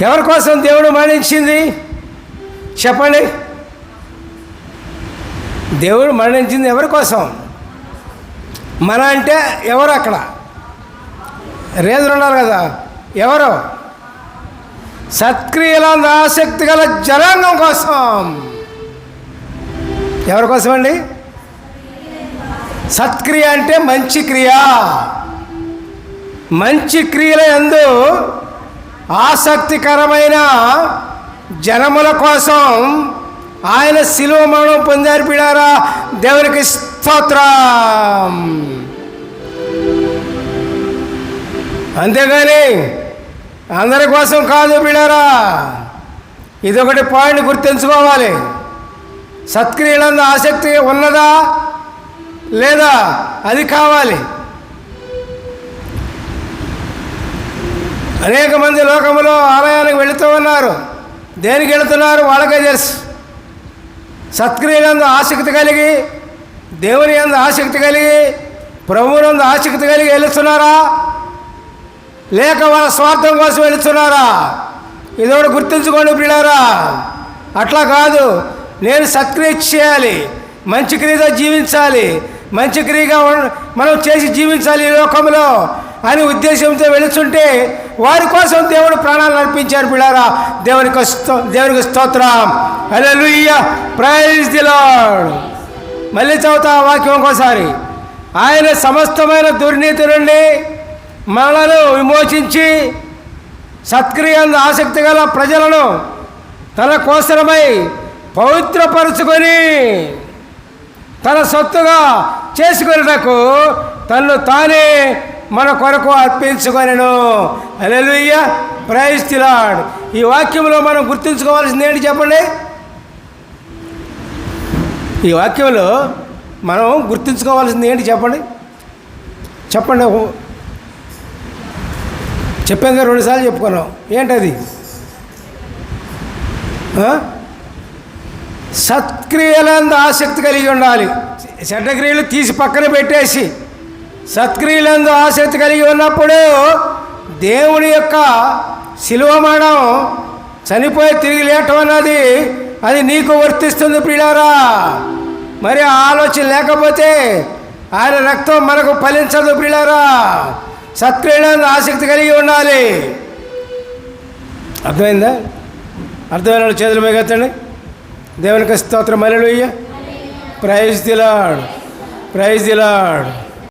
ఎవరి కోసం దేవుడు మరణించింది? చెప్పండి. దేవుడు మరణించింది ఎవరి కోసం? మన అంటే ఎవరు అక్కడ? రేజులు ఉన్నారు కదా ఎవరు? సత్క్రియలందు ఆసక్తి గల జనాంగం కోసం. ఎవరి కోసం అండి? సత్క్రియ అంటే మంచి క్రియ. మంచి క్రియల ఎందు ఆసక్తికరమైన జనముల కోసం ఆయన శిలువ మరణం పొందారు పిడారా? దేవునికి స్తోత్రం. అంతేగాని అందరి కోసం కాదు బిడారా ఇదొకటి పాయింట్ గుర్తుంచుకోవాలి. సత్క్రియలందు ఆసక్తి ఉన్నదా? లేదా? అది కావాలి. అనేక మంది లోకములో ఆలయానికి వెళుతూ ఉన్నారు. దేనికి వెళుతున్నారు వాళ్ళకే తెలుసు. సత్క్రియలందు ఆసక్తి కలిగి దేవుని యందు ఆసక్తి కలిగి ప్రభువునందు ఆసక్తి కలిగి వెళుతున్నారా? లేక వాళ్ళ స్వార్థం కోసం వెళుతున్నారా? ఇదొకటి గుర్తుంచుకోండి పిల్లారా అట్లా కాదు. నేను సత్క్రియ చేయాలి. మంచి క్రియతో జీవించాలి. మంచి క్రియగా మనం చేసి జీవించాలి ఈ లోకంలో అని ఉద్దేశంతో వెళుతుంటే వారి కోసం దేవుడు ప్రాణాలు అర్పించారు పిల్లారా. దేవునికి దేవునికి స్తోత్రం. హల్లెలూయా. ప్రైజ్ ది మళ్ళీ చదువుతా వాక్యం ఇంకోసారి. ఆయన సమస్తమైన దుర్నీతి నుండి మనలను విమోచించి సత్క్రియందు ఆసక్తి గల ప్రజలను తన కోసరమై పవిత్రపరుచుకొని తన సొత్తుగా చేసుకున్నటకు తను తానే మన కొరకు అర్పించుకొనెను. అలెలుయ్య ప్రైజ్ తిలాడ్ ఈ వాక్యంలో మనం గుర్తుంచుకోవాల్సింది ఏంటి చెప్పండి? ఈ వాక్యంలో మనం గుర్తుంచుకోవాల్సింది ఏంటి చెప్పండి? చెప్పండి. చెప్పాక రెండుసార్లు చెప్పుకున్నాం. ఏంటది? సత్క్రియలందు ఆసక్తి కలిగి ఉండాలి. చెడ్డక్రియలు తీసి పక్కన పెట్టేసి సత్క్రియలందు ఆసక్తి కలిగి ఉన్నప్పుడు దేవుని యొక్క శిలువ మరణం చనిపోయి తిరిగి లేటం అన్నది అది నీకు వర్తిస్తుంది ప్రియులారా. మరి ఆలోచన లేకపోతే ఆయన రక్తం మనకు ఫలించదు ప్రియులారా. సత్క్రియలందు ఆసక్తి కలిగి ఉండాలి. అర్థమైందా? అర్థమైన చేతులు మిగతండి దేవునికి స్తోత్రం. అలెలుయ్య ప్రైజ్ దిలాడు ప్రైజ్ దిలాడు